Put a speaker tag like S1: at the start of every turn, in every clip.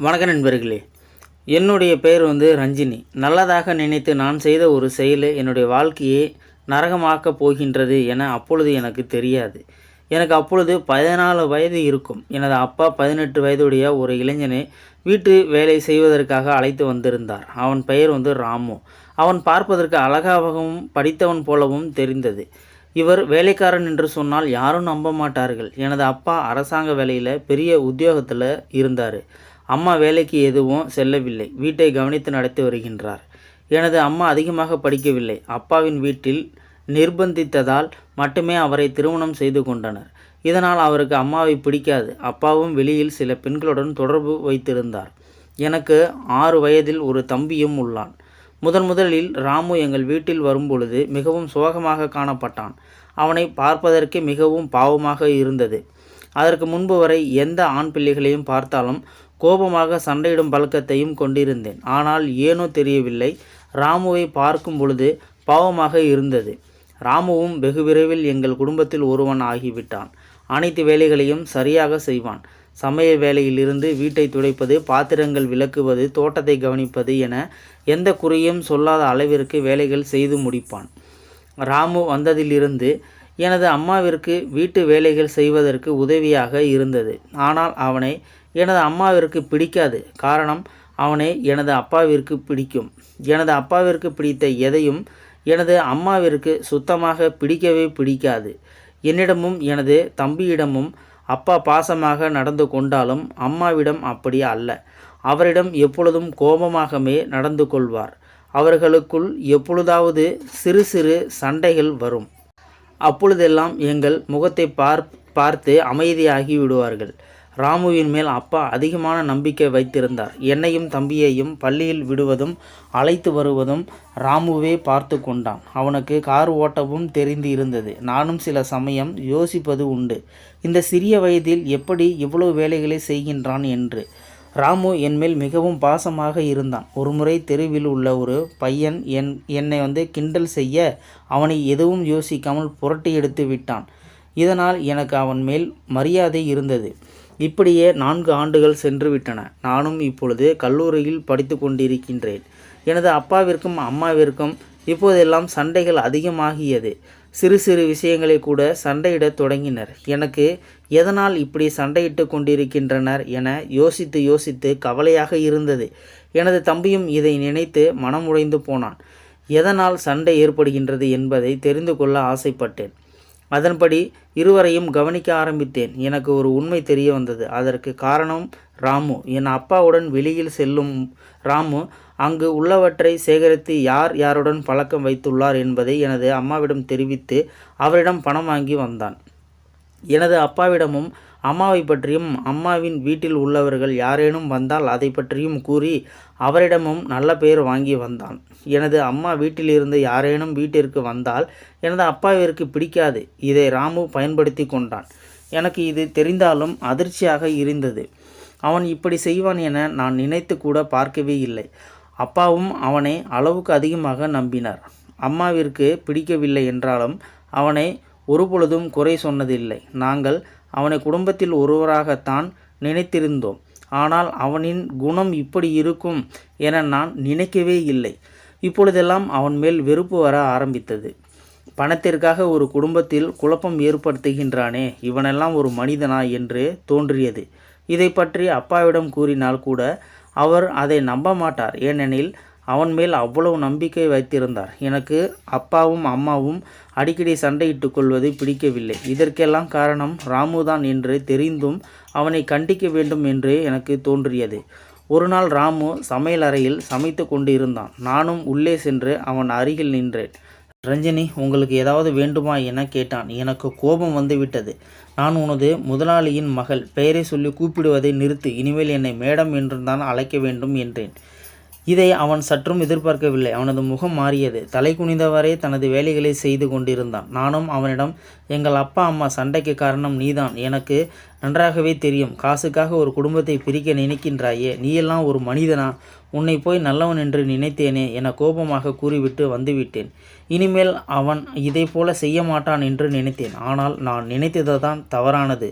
S1: வணக்க நண்பர்களே. என்னுடைய பெயர் வந்து ரஞ்சினி. நல்லதாக நினைத்து நான் செய்த ஒரு செயல் என்னுடைய வாழ்க்கையை நரகமாக்கப் போகின்றது என அப்பொழுது எனக்கு தெரியாது. எனக்கு அப்பொழுது பதினாலு வயது இருக்கும். எனது அப்பா பதினெட்டு வயதுடைய ஒரு இளைஞனை வீட்டு வேலை செய்வதற்காக அழைத்து வந்திருந்தார். அவன் பெயர் வந்து ராமு. அவன் பார்ப்பதற்கு அழகாகவும் படித்தவன் போலவும் தெரிந்தது. இவர் வேலைக்காரன் என்று சொன்னால் யாரும் நம்ப மாட்டார்கள். எனது அப்பா அரசாங்க வேலையில் பெரிய உத்தியோகத்தில் இருந்தார். அம்மா வேலைக்கு எதுவும் செல்லவில்லை. வீட்டை கவனித்து நடத்தி வருகின்றார். எனது அம்மா அதிகமாக படிக்கவில்லை. அப்பாவின் வீட்டில் நிர்பந்தித்ததால் மட்டுமே அவரை திருமணம் செய்து கொண்டனர். இதனால் அவருக்கு அம்மாவை பிடிக்காது. அப்பாவும் வெளியில் சில பெண்களுடன் தொடர்பு வைத்திருந்தார். எனக்கு ஆறு வயதில் ஒரு தம்பியும் உள்ளான். முதன் முதலில் ராமு எங்கள் வீட்டில் வரும்பொழுது மிகவும் சோகமாக காணப்பட்டான். அவனை பார்ப்பதற்கு மிகவும் பாவமாக இருந்தது. அதற்கு முன்பு வரை எந்த ஆண் பிள்ளைகளையும் பார்த்தாலும் கோபமாக சண்டையிடும் பழக்கத்தையும் கொண்டிருந்தேன். ஆனால் ஏனோ தெரியவில்லை. ராமுவை பார்க்கும் பொழுது பாவமாக இருந்தது. ராமுவும் வெகு விரைவில் எங்கள் குடும்பத்தில் ஒருவன் ஆகிவிட்டான். அனைத்து வேலைகளையும் சரியாக செய்வான். சமய வேலையிலிருந்து வீட்டை துடைப்பது பாத்திரங்கள் விளக்குவது தோட்டத்தை கவனிப்பது என எந்த குறையும் சொல்லாத அளவிற்கு வேலைகள் செய்து முடிப்பான். ராமு வந்ததிலிருந்து எனது அம்மாவிற்கு வீட்டு வேலைகள் செய்வதற்கு உதவியாக இருந்தது. ஆனால் அவனை எனது அம்மாவிற்கு பிடிக்காது. காரணம் அவனை எனது அப்பாவிற்கு பிடிக்கும். எனது அப்பாவிற்கு பிடித்த எதையும் எனது அம்மாவிற்கு சுத்தமாக பிடிக்கவே பிடிக்காது. என்னிடமும் எனது தம்பியிடமும் அப்பா பாசமாக நடந்து கொண்டாலும் அம்மாவிடம் அப்படி அல்ல. அவரிடம் எப்பொழுதும் கோபமாகவே நடந்து கொள்வார். அவர்களுக்குள் எப்பொழுதாவது சிறு சிறு சண்டைகள் வரும். அப்பொழுதெல்லாம் எங்கள் முகத்தை பார் பார்த்து அமைதியாகி விடுவார்கள். ராமுவின் மேல் அப்பா அதிகமான நம்பிக்கை வைத்திருந்தார். என்னையும் தம்பியையும் பள்ளியில் விடுவதும் அழைத்து வருவதும் ராமுவே பார்த்து கொண்டான். அவனுக்கு கார் ஓட்டவும் தெரிந்து இருந்தது நானும் சில சமயம் யோசிப்பது உண்டு. இந்த சிறிய வயதில் எப்படி இவ்வளவு வேலைகளை செய்கின்றான் என்று. ராமு என்மேல் மிகவும் பாசமாக இருந்தான். ஒருமுறை தெருவில் உள்ள ஒரு பையன் என் என்னை வந்து கிண்டல் செய்ய அவனை எதுவும் யோசிக்காமல் புரட்டி எடுத்து விட்டான். இதனால் எனக்கு அவன் மேல் மரியாதை இருந்தது. இப்படியே நான்கு ஆண்டுகள் சென்றுவிட்டன. நானும் இப்பொழுது கல்லூரியில் படித்து கொண்டிருக்கின்றேன். எனது அப்பாவிற்கும் அம்மாவிற்கும் இப்போதெல்லாம் சண்டைகள் அதிகமாகியது. சிறு சிறு விஷயங்களை கூட சண்டையிடத் தொடங்கினர். எனக்கு எதனால் இப்படி சண்டையிட்டு கொண்டிருக்கின்றனர் என யோசித்து யோசித்து கவலையாக இருந்தது. எனது தம்பியும் இதை நினைத்து மனம் உடைந்து போனான். எதனால் சண்டை ஏற்படுகின்றது என்பதை தெரிந்து கொள்ள ஆசைப்பட்டேன். அதன்படி இருவரையும் கவனிக்க ஆரம்பித்தேன். எனக்கு ஒரு உண்மை தெரிய வந்தது. அதற்கு காரணம் ராமு. என் அப்பாவுடன் வெளியில் செல்லும் ராமு அங்கு உள்ளவற்றை சேகரித்து யார் யாருடன் பழக்கம் வைத்துள்ளார் என்பதை எனது அம்மாவிடம் தெரிவித்து அவரிடம் பணம் வாங்கி வந்தான். எனது அப்பாவிடமும் அம்மாவை பற்றியும் அம்மாவின் வீட்டில் உள்ளவர்கள் யாரேனும் வந்தால் அதை பற்றியும் கூறி அவரிடமும் நல்ல பெயர் வாங்கி வந்தான். எனது அம்மா வீட்டிலிருந்து யாரேனும் வீட்டிற்கு வந்தால் எனது அப்பாவிற்கு பிடிக்காது. இதை ராமு பயன்படுத்தி கொண்டான். எனக்கு இது தெரிந்தாலும் அதிர்ச்சியாக இருந்தது. அவன் இப்படி செய்வான் என நான் நினைத்து கூட பார்க்கவே இல்லை. அப்பாவும் அவனை அளவுக்கு அதிகமாக நம்பினார். அம்மாவிற்கு பிடிக்கவில்லை என்றாலும் அவனை ஒருபொழுதும் குறை சொன்னதில்லை. நாங்கள் அவனை குடும்பத்தில் ஒருவராகத்தான் நினைத்திருந்தோம். ஆனால் அவனின் குணம் இப்படி இருக்கும் என நான் நினைக்கவே இல்லை. இப்பொழுதெல்லாம் அவன் மேல் வெறுப்பு வர ஆரம்பித்தது. பணத்திற்காக ஒரு குடும்பத்தில் குழப்பம் ஏற்படுத்துகின்றானே இவனெல்லாம் ஒரு மனிதனா என்று தோன்றியது. இதை பற்றி அப்பாவிடம் கூறினால் கூட அவர் அதை நம்ப மாட்டார். ஏனெனில் அவன் மேல் அவ்வளவு நம்பிக்கை வைத்திருந்தார். எனக்கு அப்பாவும் அம்மாவும் அடிக்கடி சண்டையிட்டு கொள்வது பிடிக்கவில்லை. இதற்கெல்லாம் காரணம் ராமுதான் என்று தெரிந்தும் அவனை கண்டிக்க வேண்டும் என்று எனக்கு தோன்றியது. ஒரு நாள் ராமு சமையலறையில் சமைத்து கொண்டு இருந்தான் நானும் உள்ளே சென்று அவன் அருகில் நின்றேன். ரஞ்சினி உங்களுக்கு ஏதாவது வேண்டுமா என கேட்டான். எனக்கு கோபம் வந்துவிட்டது. நான் உனது முதலாளியின் மகள். பெயரை சொல்லி கூப்பிடுவதை நிறுத்து. இனிமேல் என்னை மேடம் என்று தான் அழைக்க வேண்டும் என்றேன். இதை அவன் சற்றும் எதிர்பார்க்கவில்லை. அவனது முகம் மாறியது. தலை குனிந்தவரே தனது வேலைகளை செய்து கொண்டிருந்தான். நானும் அவனிடம் எங்கள் அப்பா அம்மா சண்டைக்கு காரணம் நீதான். எனக்கு நன்றாகவே தெரியும். காசுக்காக ஒரு குடும்பத்தை பிரிக்க நினைக்கின்றாயே. நீயெல்லாம் ஒரு மனிதனா? உன்னை போய் நல்லவன் என்று நினைத்தேனே என கோபமாக கூறிவிட்டு வந்துவிட்டேன். இனிமேல் அவன் இதை போல செய்ய மாட்டான் என்று நினைத்தேன். ஆனால் நான் நினைத்தது தான் தவறானது.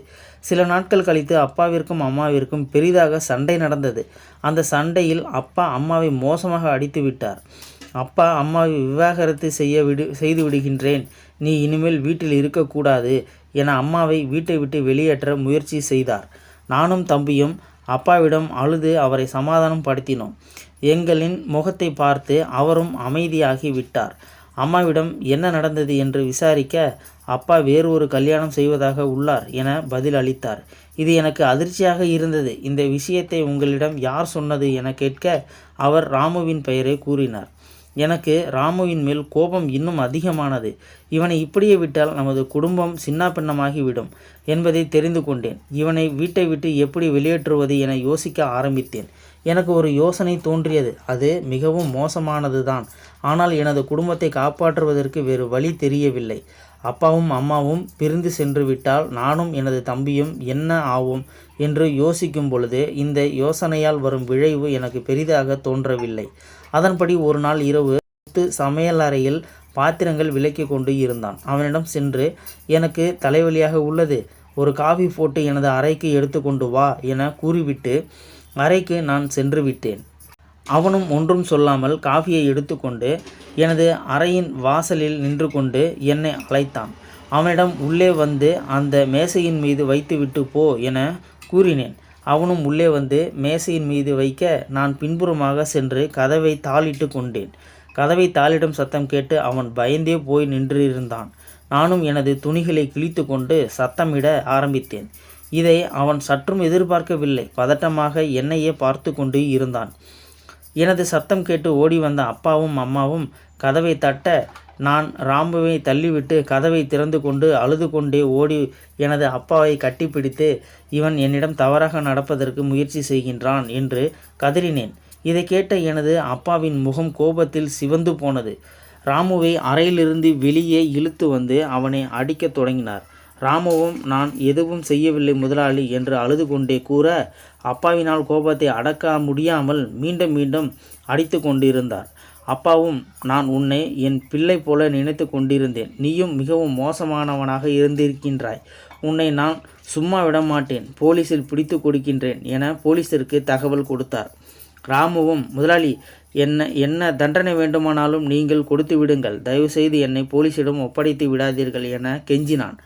S1: சில நாட்கள் கழித்து அப்பாவிற்கும் அம்மாவிற்கும் பெரிதாக சண்டை நடந்தது. அந்த சண்டையில் அப்பா அம்மாவை மோசமாக அடித்து விட்டார். அப்பா அம்மாவை விவாகரத்து செய்ய விடு செய்து விடுகின்றேன். நீ இனிமேல் வீட்டில் இருக்கக்கூடாது என அம்மாவை வீட்டை விட்டு வெளியேற்ற முயற்சி செய்தார். நானும் தம்பியும் அப்பாவிடம் அழுது அவரை சமாதானம் படுத்தினோம் எங்களின் முகத்தை பார்த்து அவரும் அமைதியாகி விட்டார். அம்மாவிடம் என்ன நடந்தது என்று விசாரிக்க அப்பா வேறு ஒரு கல்யாணம் செய்வதாக உள்ளார் என பதில் அளித்தார். இது எனக்கு அதிர்ச்சியாக இருந்தது. இந்த விஷயத்தை உங்களிடம் யார் சொன்னது என கேட்க அவர் ராமுவின் பெயரை கூறினார். எனக்கு ராமுவின் மேல் கோபம் இன்னும் அதிகமானது. இவனை இப்படியே விட்டால் நமது குடும்பம் சின்னாபின்னமாகிவிடும் என்பதை தெரிந்து கொண்டேன். இவனை வீட்டை விட்டு எப்படி வெளியேற்றுவது என யோசிக்க ஆரம்பித்தேன். எனக்கு ஒரு யோசனை தோன்றியது. அது மிகவும் மோசமானது தான் ஆனால் எனது குடும்பத்தை காப்பாற்றுவதற்கு வேறு வழி தெரியவில்லை. அப்பாவும் அம்மாவும் பிரிந்து சென்று விட்டால் நானும் எனது தம்பியும் என்ன ஆவோம் என்று யோசிக்கும் பொழுது இந்த யோசனையால் வரும் விழைவு எனக்கு பெரிதாக தோன்றவில்லை. அதன்படி ஒரு நாள் இரவு முத்து சமையல் அறையில் பாத்திரங்கள் விலக்கி கொண்டு இருந்தான். அவனிடம் சென்று எனக்கு தலைவலியாக உள்ளது. ஒரு காஃபி போட்டு எனது அறைக்கு எடுத்துக்கொண்டு வா என கூறிவிட்டு அறைக்கு நான் சென்று விட்டேன். அவனும் ஒன்றும் சொல்லாமல் காஃபியை எடுத்துக்கொண்டு எனது அறையின் வாசலில் நின்று கொண்டு என்னை அழைத்தான். அவனிடம் உள்ளே வந்து அந்த மேசையின் மீது வைத்துவிட்டு போ என கூறினேன். அவனும் உள்ளே வந்து மேசையின் மீது வைக்க நான் பின்புறமாக சென்று கதவை தாளிட்டு கொண்டேன். கதவை தாளிடும் சத்தம் கேட்டு அவன் பயந்தே போய் நின்றிருந்தான். நானும் எனது துணிகளை கிழித்து கொண்டு சத்தமிட ஆரம்பித்தேன். இதை அவன் சற்றும் எதிர்பார்க்கவில்லை. பதட்டமாக என்னையே பார்த்து கொண்டு இருந்தான். எனது சத்தம் கேட்டு ஓடி வந்த அப்பாவும் அம்மாவும் கதவை தட்ட நான் ராமுவை தள்ளிவிட்டு கதவை திறந்து கொண்டு அழுது கொண்டே ஓடி எனது அப்பாவை கட்டிப்பிடித்து இவன் என்னிடம் தவறாக நடப்பதற்கு முயற்சி செய்கின்றான் என்று கதறினேன். இதை கேட்ட எனது அப்பாவின் முகம் கோபத்தில் சிவந்து போனது. ராமுவை அறையிலிருந்து வெளியே இழுத்து வந்து அவனை அடிக்கத் தொடங்கினார். ராமுவும் நான் எதுவும் செய்யவில்லை முதலாளி என்று அழுது கொண்டே கூற அப்பாவினால் கோபத்தை அடக்க முடியாமல் மீண்டும் மீண்டும் அடித்து கொண்டிருந்தார். அப்பாவும் நான் உன்னை என் பிள்ளை போல நினைத்து கொண்டிருந்தேன். நீயும் மிகவும் மோசமானவனாக இருந்திருக்கின்றாய். உன்னை நான் சும்மா விட மாட்டேன் போலீஸில் பிடித்து கொடுக்கின்றேன் என போலீஸிற்கு தகவல் கொடுத்தார். ராமுவும் முதலாளி என்ன என்ன தண்டனை வேண்டுமானாலும் நீங்கள் கொடுத்து விடுங்கள். தயவுசெய்து என்னை போலீசிடம் ஒப்படைத்து விடாதீர்கள் என கெஞ்சினான்.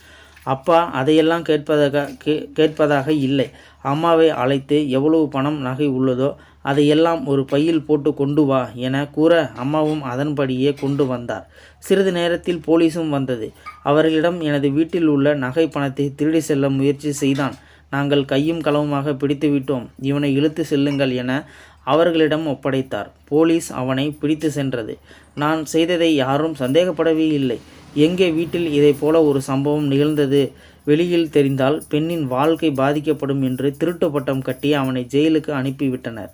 S1: அப்பா அதையெல்லாம் கேட்பதாக கே கேட்பதாக இல்லை. அம்மாவை அழைத்து எவ்வளவு பணம் நகை உள்ளதோ அதையெல்லாம் ஒரு பையில் போட்டு கொண்டு வா என கூற அம்மாவும் அதன்படியே கொண்டு வந்தார். சிறிது நேரத்தில் போலீஸும் வந்தது. அவர்களிடம் எனது வீட்டில் உள்ள நகை பணத்தை திருடி செல்ல முயற்சி செய்தான். நாங்கள் கையும் களவுமாக பிடித்து விட்டோம். இவனை இழுத்து செல்லுங்கள் என அவர்களிடம் ஒப்படைத்தார். போலீஸ் அவனை பிடித்து சென்றது. நான் செய்ததை யாரும் சந்தேகப்படவே இல்லை. எங்கே வீட்டில் இதை போல ஒரு சம்பவம் நிகழ்ந்தது? வெளியில் தெரிந்தால் பெண்ணின் வாழ்க்கை பாதிக்கப்படும் என்று திருட்டு பட்டம் கட்டி அவனை ஜெயிலுக்கு அனுப்பிவிட்டனர்.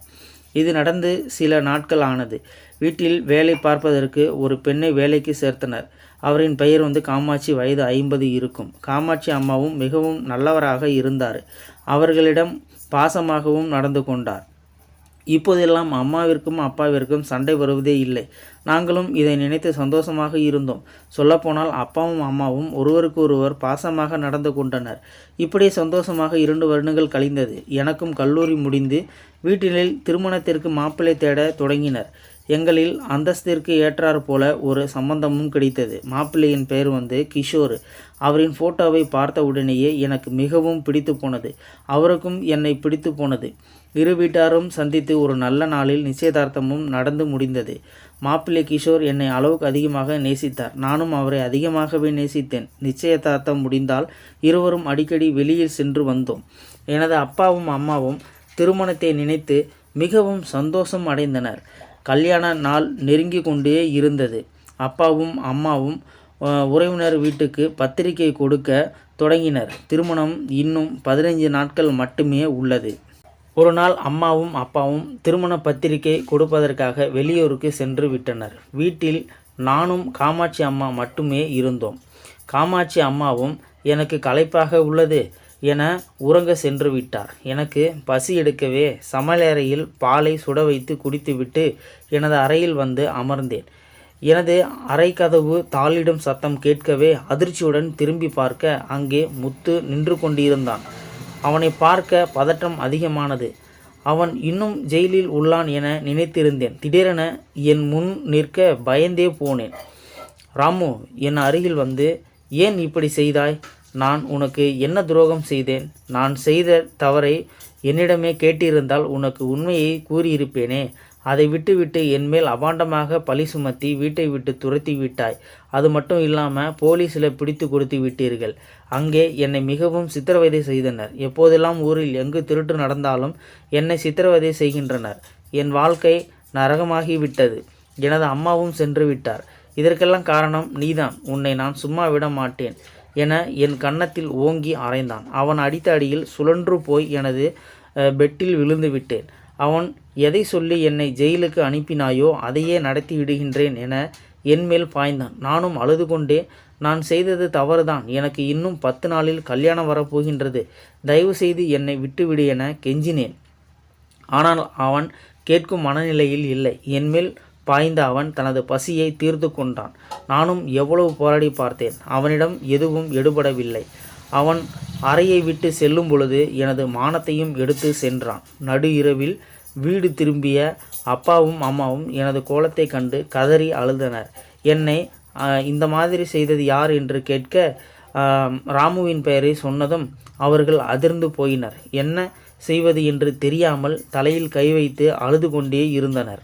S1: இது நடந்து சில நாட்கள் ஆனது. வீட்டில் வேலை பார்ப்பதற்கு ஒரு பெண்ணை வேலைக்கு சேர்த்தனர். அவரின் பெயர் வந்து காமாட்சி. வயது ஐம்பது இருக்கும். காமாட்சி அம்மாவும் மிகவும் நல்லவராக இருந்தார். அவர்களிடம் பாசமாகவும் நடந்து கொண்டார். இப்போதெல்லாம் அம்மாவிற்கும் அப்பாவிற்கும் சண்டை வருவதே இல்லை. நாங்களும் இதை நினைத்து சந்தோஷமாக இருந்தோம். சொல்லப்போனால் அப்பாவும் அம்மாவும் ஒருவருக்கு ஒருவர் பாசமாக நடந்து கொண்டனர். இப்படி சந்தோஷமாக இரண்டு வருடங்கள் கழிந்தது. எனக்கும் கல்லூரி முடிந்து வீட்டிலில் திருமணத்திற்கு மாப்பிள்ளை தேட தொடங்கினர். எங்களில் அந்தஸ்திற்கு ஏற்றாற் போல ஒரு சம்பந்தமும் கிடைத்தது. மாப்பிள்ளையின் பெயர் வந்து கிஷோர். அவரின் ஃபோட்டோவை பார்த்த உடனேயே எனக்கு மிகவும் பிடித்து போனது. அவருக்கும் என்னை பிடித்து போனது. இரு வீட்டாரும் சந்தித்து ஒரு நல்ல நாளில் நிச்சயதார்த்தமும் நடந்து முடிந்தது. மாப்பிள்ளை கிஷோர் என்னை அளவுக்கு அதிகமாக நேசித்தார். நானும் அவரை அதிகமாகவே நேசித்தேன். நிச்சயதார்த்தம் முடிந்தால் இருவரும் அடிக்கடி வெளியில் சென்று வந்தோம். எனது அப்பாவும் அம்மாவும் திருமணத்தை நினைத்து மிகவும் சந்தோஷம் அடைந்தனர். கல்யாண நாள் நெருங்கி கொண்டே இருந்தது. அப்பாவும் அம்மாவும் உறவினர் வீட்டுக்கு பத்திரிகை கொடுக்க தொடங்கினர். திருமணம் இன்னும் பதினைஞ்சு நாட்கள் மட்டுமே உள்ளது. ஒரு நாள் அம்மாவும் அப்பாவும் திருமண பத்திரிகை கொடுப்பதற்காக வெளியூருக்கு சென்று விட்டனர். வீட்டில் நானும் காமாட்சி அம்மா மட்டுமே இருந்தோம். காமாட்சி அம்மாவும் எனக்கு களைப்பாக உள்ளது. என உறங்க சென்று விட்டார். எனக்கு பசி எடுக்கவே சமையலறையில் பாலை சுட வைத்து குடித்துவிட்டு எனது அறையில் வந்து அமர்ந்தேன். எனது அறை கதவு தாளிடும் சத்தம் கேட்கவே அதிர்ச்சியுடன் திரும்பி பார்க்க அங்கே முத்து நின்று கொண்டிருந்தான். அவனை பார்க்க பதற்றம் அதிகமானது. அவன் இன்னும் ஜெயிலில் உள்ளான் என நினைத்திருந்தேன். திடீரென என் முன் நிற்க பயந்தே போனேன். ராமு என் அருகில் வந்து ஏன் இப்படி செய்தாய்? நான் உனக்கு என்ன துரோகம் செய்தேன்? நான் செய்த தவறை என்னிடமே கேட்டிருந்தால் உனக்கு உண்மையை கூறியிருப்பேனே. அதை விட்டுவிட்டு என்மேல் அபாண்டமாக பழி சுமத்தி வீட்டை விட்டு துரத்தி விட்டாய். அது மட்டும் இல்லாமல் போலீஸில் பிடித்து கொடுத்து விட்டீர்கள். அங்கே என்னை மிகவும் சித்திரவதை செய்தனர். எப்போதெல்லாம் ஊரில் எங்கு திருட்டு நடந்தாலும் என்னை சித்திரவதை செய்கின்றனர். என் வாழ்க்கை நரகமாகி விட்டது எனது அம்மாவும் சென்று விட்டார். இதற்கெல்லாம் காரணம் நீதான். உன்னை நான் சும்மா விட மாட்டேன். என என் கன்னத்தில் ஓங்கி அரைந்தான் அவன் அடித்த அடியில் சுழன்று போய் எனது பெட்டில் விழுந்து விட்டேன். அவன் எதை சொல்லி என்னை ஜெயிலுக்கு அனுப்பினாயோ அதையே நடத்தி விடுகின்றேன் என என்மேல் பாய்ந்தான். நானும் அழுது கொண்டே நான் செய்தது தவறுதான். எனக்கு இன்னும் பத்து நாளில் கல்யாணம் வரப்போகின்றது. தயவு செய்து என்னை விட்டுவிடு என கெஞ்சினேன். ஆனால் அவன் கேட்கும் மனநிலையில் இல்லை. என்மேல் பாய்ந்த அவன் தனது பசியை தீர்த்து கொண்டான். நானும் எவ்வளவு போராடி பார்த்தேன். அவனிடம் எதுவும் எடுபடவில்லை. அவன் அறையை விட்டு செல்லும் பொழுது எனது மானத்தையும் எடுத்து சென்றான். நடு இரவில் வீடு திரும்பிய அப்பாவும் அம்மாவும் எனது கோலத்தை கண்டு கதறி அழுதனர். என்னை இந்த மாதிரி செய்தது யார் என்று கேட்க ராமுவின் பெயரை சொன்னதும் அவர்கள் அதிர்ந்து போயினர். என்ன செய்வது என்று தெரியாமல் தலையில் கை வைத்து அழுது கொண்டே இருந்தனர்.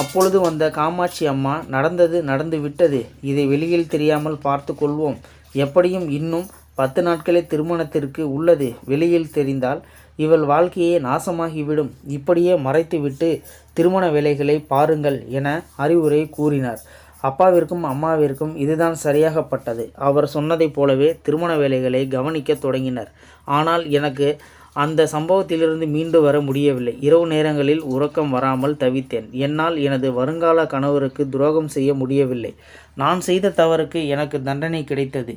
S1: அப்பொழுது வந்த காமாட்சி அம்மா நடந்தது நடந்து விட்டது. இதை வெளியில் தெரியாமல் பார்த்து கொள்வோம். எப்படியும் இன்னும் பத்து நாட்களே திருமணத்திற்கு உள்ளது. வெளியில் தெரிந்தால் இவள் வாழ்க்கையே நாசமாகிவிடும். இப்படியே மறைத்துவிட்டு திருமண வேலைகளை பாருங்கள் என அறிவுரை கூறினார். அப்பாவிற்கும் அம்மாவிற்கும் இதுதான் சரியாகப்பட்டது. அவர் சொன்னதைப் போலவே திருமண வேலைகளை கவனிக்கத் தொடங்கினர். ஆனால் எனக்கு அந்த சம்பவத்திலிருந்து மீண்டு வர முடியவில்லை. இரவு நேரங்களில் உறக்கம் வராமல் தவித்தேன். என்னால் எனது வருங்கால கணவருக்கு துரோகம் செய்ய முடியவில்லை. நான் செய்த தவறுக்கு எனக்கு தண்டனை கிடைத்தது.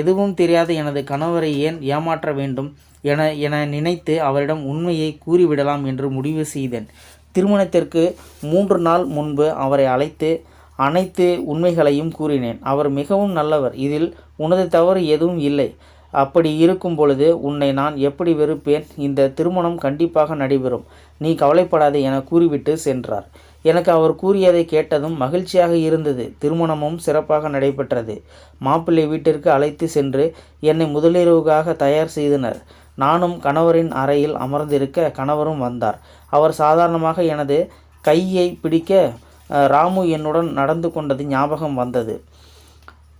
S1: எதுவும் தெரியாத எனது கணவரை ஏன் ஏமாற்ற வேண்டும் என என நினைத்து அவரிடம் உண்மையை கூறிவிடலாம் என்று முடிவு செய்தேன். திருமணத்திற்கு மூன்று நாள் முன்பு அவரை அழைத்து அனைத்து உண்மைகளையும் கூறினேன். அவர் மிகவும் நல்லவர். இதில் உனது தவறு எதுவும் இல்லை. அப்படி இருக்கும் பொழுது உன்னை நான் எப்படி வெறுப்பேன்? இந்த திருமணம் கண்டிப்பாக நடைபெறும். நீ கவலைப்படாதே என கூறிவிட்டு சென்றார். எனக்கு அவர் கூறியதை கேட்டதும் மகிழ்ச்சியாக இருந்தது. திருமணமும் சிறப்பாக நடைபெற்றது. மாப்பிள்ளை வீட்டிற்கு அழைத்து சென்று என்னை முதலிரவுக்காக தயார் செய்தனர். நானும் கணவரின் அறையில் அமர்ந்திருக்க கணவரும் வந்தார். அவர் சாதாரணமாக எனது கையை பிடிக்க ராமு என்னுடன் நடந்து கொண்டது ஞாபகம் வந்தது.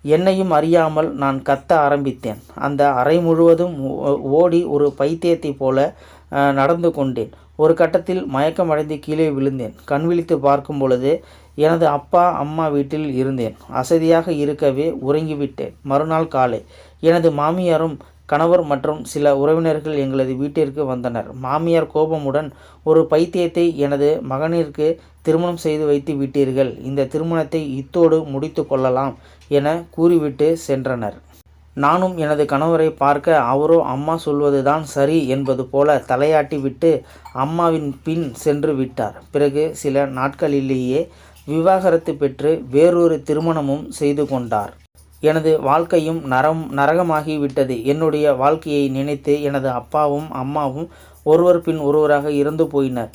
S1: என்னையும் அறியாமல் நான் கத்த ஆரம்பித்தேன். அந்த அறை முழுவதும் ஓ- ஓடி ஒரு பைத்தியத்தைப் போல நடந்து கொண்டேன். ஒரு கட்டத்தில் மயக்கமடைந்து கீழே விழுந்தேன். கண் விழித்து பார்க்கும் பொழுது எனது அப்பா அம்மா வீட்டில் இருந்தேன். அசதியாக இருக்கவே உறங்கிவிட்டேன். மறுநாள் காலை எனது மாமியாரும் கணவர் மற்றும் சில உறவினர்கள் எங்களது வீட்டிற்கு வந்தனர். மாமியார் கோபமுடன் ஒரு பைத்தியத்தை எனது மகனிற்கு திருமணம் செய்து வைத்து விட்டீர்கள். இந்த திருமணத்தை இத்தோடு முடித்து கொள்ளலாம். என கூறிவிட்டு சென்றனர். நானும் எனது கணவரை பார்க்க அவரோ அம்மா சொல்வதுதான் சரி என்பது போல தலையாட்டி விட்டு அம்மாவின் பின் சென்று விட்டார். பிறகு சில நாட்களிலேயே விவாகரத்து பெற்று வேறொரு திருமணமும் செய்து கொண்டார். எனது வாழ்க்கையும் நரம் நரகமாகி விட்டது என்னுடைய வாழ்க்கையை நினைத்து எனது அப்பாவும் அம்மாவும் ஒருவர் பின் ஒருவராக இறந்து போயினர்.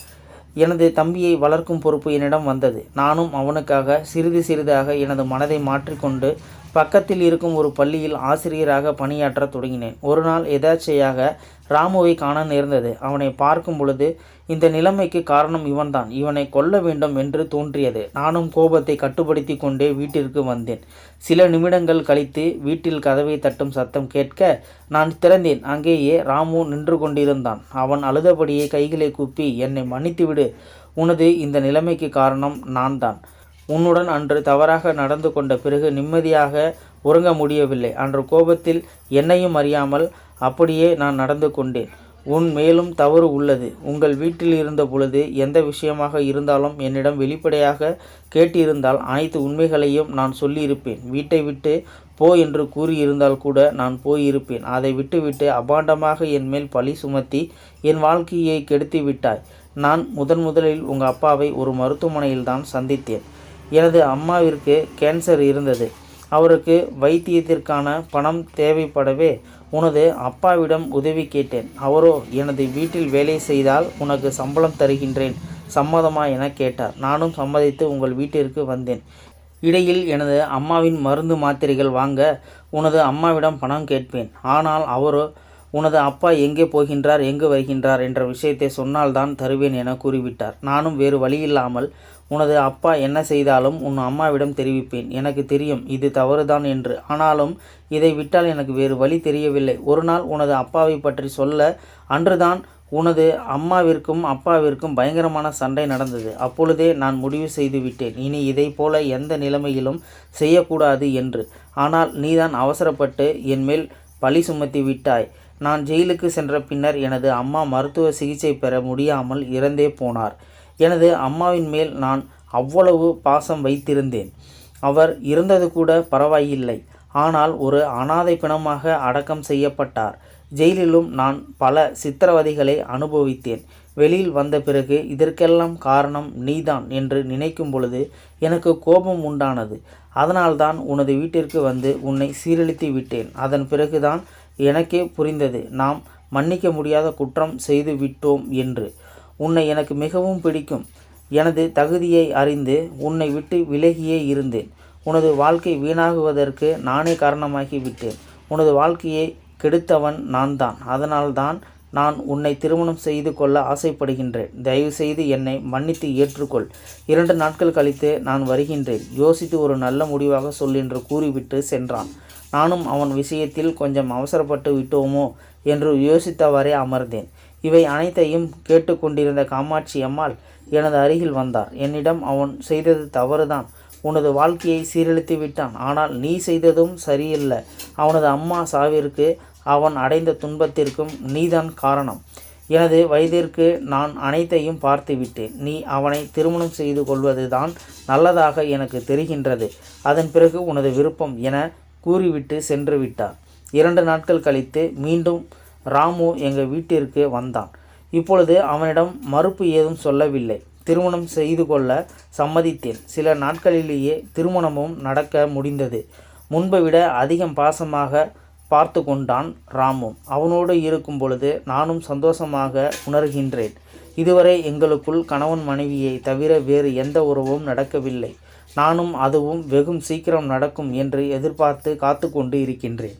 S1: எனது தம்பியை வளர்க்கும் பொறுப்பு என்னிடம் வந்தது. நானும் அவனுக்காக சிறிது சிறிதாக எனது மனதை மாற்றிக்கொண்டு பக்கத்தில் இருக்கும் ஒரு பள்ளியில் ஆசிரியராக பணியாற்ற தொடங்கினேன். ஒரு நாள் எதாச்சையாக ராமுவை காண நேர்ந்தது. அவனை பார்க்கும் பொழுது இந்த நிலைமைக்கு காரணம் இவன்தான். இவனை கொல்ல வேண்டும் என்று தோன்றியது. நானும் கோபத்தை கட்டுப்படுத்தி கொண்டே வீட்டிற்கு வந்தேன். சில நிமிடங்கள் கழித்து வீட்டில் கதவை தட்டும் சத்தம் கேட்க நான் திறந்தேன். அங்கேயே ராமு நின்று கொண்டிருந்தான். அவன் அழுதபடியே கைகளை கூப்பி என்னை மன்னித்துவிடு. உனது இந்த நிலைமைக்கு காரணம் நான் தான் உன்னுடன் அன்று தவறாக நடந்து கொண்ட பிறகு நிம்மதியாக உறங்க முடியவில்லை. அன்று கோபத்தில் என்னையும் அறியாமல் அப்படியே நான் நடந்து கொண்டேன். உன் மேலும் தவறு உள்ளது. உங்கள் வீட்டில் இருந்த பொழுது எந்த விஷயமாக இருந்தாலும் என்னிடம் வெளிப்படையாக கேட்டிருந்தால் அனைத்து உண்மைகளையும் நான் சொல்லியிருப்பேன். வீட்டை விட்டு போ என்று கூறியிருந்தால் கூட நான் போயிருப்பேன். அதை விட்டுவிட்டு அபாண்டமாக என் மேல் பழி சுமத்தி என் வாழ்க்கையை கெடுத்து விட்டாய். நான் முதன் முதலில் உங்கள் அப்பாவை ஒரு மருத்துவமனையில் தான் சந்தித்தேன். எனது அம்மாவிற்கு கேன்சர் இருந்தது. அவருக்கு வைத்தியத்திற்கான பணம் தேவைப்படவே உனது அப்பாவிடம் உதவி கேட்டேன். அவரோ எனது வீட்டில் வேலை செய்தால் உனக்கு சம்பளம் தருகின்றேன் சம்மதமா என கேட்டார். நானும் சம்மதித்து உங்கள் வீட்டிற்கு வந்தேன். இடையில் எனது அம்மாவின் மருந்து மாத்திரைகள் வாங்க உனது அம்மாவிடம் பணம் கேட்பேன். ஆனால் அவரோ உனது அப்பா எங்கே போகின்றார் எங்கு வருகின்றார் என்ற விஷயத்தை சொன்னால்தான் தருவேன் என கூறிவிட்டார். நானும் வேறு வழியில்லாமல் உனது அப்பா என்ன செய்தாலும் உன் அம்மாவிடம் தெரிவிப்பேன். எனக்கு தெரியும் இது தவறுதான் என்று. ஆனாலும் இதை விட்டால் எனக்கு வேறு வழி தெரியவில்லை. ஒரு நாள் உனது அப்பாவை பற்றி சொல்ல அன்றுதான் உனது அம்மாவிற்கும் அப்பாவிற்கும் பயங்கரமான சண்டை நடந்தது. அப்பொழுதே நான் முடிவு செய்து விட்டேன். இனி இதை போல எந்த நிலைமையிலும் செய்யக்கூடாது என்று. ஆனால் நீதான் அவசரப்பட்டு என் மேல் பழி சுமத்தி விட்டாய். நான் ஜெயிலுக்கு சென்ற பின்னர் எனது அம்மா மருத்துவ சிகிச்சை பெற முடியாமல் இறந்தே போனார். எனது அம்மாவின் மேல் நான் அவ்வளவு பாசம் வைத்திருந்தேன். அவர் இருந்தது கூட பரவாயில்லை. ஆனால் ஒரு அனாதை பிணமாக அடக்கம் செய்யப்பட்டார். ஜெயிலிலும் நான் பல சித்திரவதைகளை அனுபவித்தேன். வெளியில் வந்த பிறகு இதற்கெல்லாம் காரணம் நீதான் என்று நினைக்கும் பொழுது எனக்கு கோபம் உண்டானது. அதனால்தான் உனது வீட்டிற்கு வந்து உன்னை சீரழித்து விட்டேன். அதன் பிறகுதான் எனக்கே புரிந்தது. நாம் மன்னிக்க முடியாத குற்றம் செய்து விட்டோம் என்று. உன்னை எனக்கு மிகவும் பிடிக்கும். எனது தகுதியை அறிந்து உன்னை விட்டு விலகியே இருந்தேன். உனது வாழ்க்கை வீணாகுவதற்கு நானே காரணமாகி விட்டேன் உனது வாழ்க்கையை கெடுத்தவன் நான் தான் அதனால்தான் நான் உன்னை திருமணம் செய்து கொள்ள ஆசைப்படுகின்றேன். தயவுசெய்து என்னை மன்னித்து ஏற்றுக்கொள். இரண்டு நாட்கள் கழித்து நான் வருகின்றேன். யோசித்து ஒரு நல்ல முடிவாக சொல் என்று கூறிவிட்டு சென்றான். நானும் அவன் விஷயத்தில் கொஞ்சம் அவசரப்பட்டு விட்டோமோ என்று யோசித்தவாறே அமர்ந்தேன். இவை அனைத்தையும் கேட்டுக்கொண்டிருந்த காமாட்சி அம்மாள் எனது அருகில் வந்தார். என்னிடம் அவன் செய்தது தவறுதான். உனது வாழ்க்கையை சீரழித்து விட்டான். ஆனால் நீ செய்ததும் சரியில்லை. அவனது அம்மா சாவிற்கு அவன் அடைந்த துன்பத்திற்கும் நீதான் காரணம். எனது வயதிற்கு நான் அனைத்தையும் பார்த்து விட்டேன் நீ அவனை திருமணம் செய்து கொள்வதுதான் நல்லதாக எனக்கு தெரிகின்றது. அதன் பிறகு உனது விருப்பம் என கூறிவிட்டு சென்று விட்டார். இரண்டு நாட்கள் கழித்து மீண்டும் ராமு எங்கள் வீட்டிற்கு வந்தான். இப்பொழுது அவனிடம் மறுப்பு ஏதும் சொல்லவில்லை. திருமணம் செய்து கொள்ள சம்மதித்தேன். சில நாட்களிலேயே திருமணமும் நடக்க முடிந்தது. முன்பை விட அதிகம் பாசமாக பார்த்து கொண்டான் ராமும் அவனோடு இருக்கும் பொழுது நானும் சந்தோஷமாக உணர்கின்றேன். இதுவரை எங்களுக்குள் கணவன் மனைவியை தவிர வேறு எந்த உறவும் நடக்கவில்லை. நானும் அதுவும் வெகும் சீக்கிரம் நடக்கும் என்று எதிர்பார்த்து காத்து கொண்டு இருக்கின்றேன்.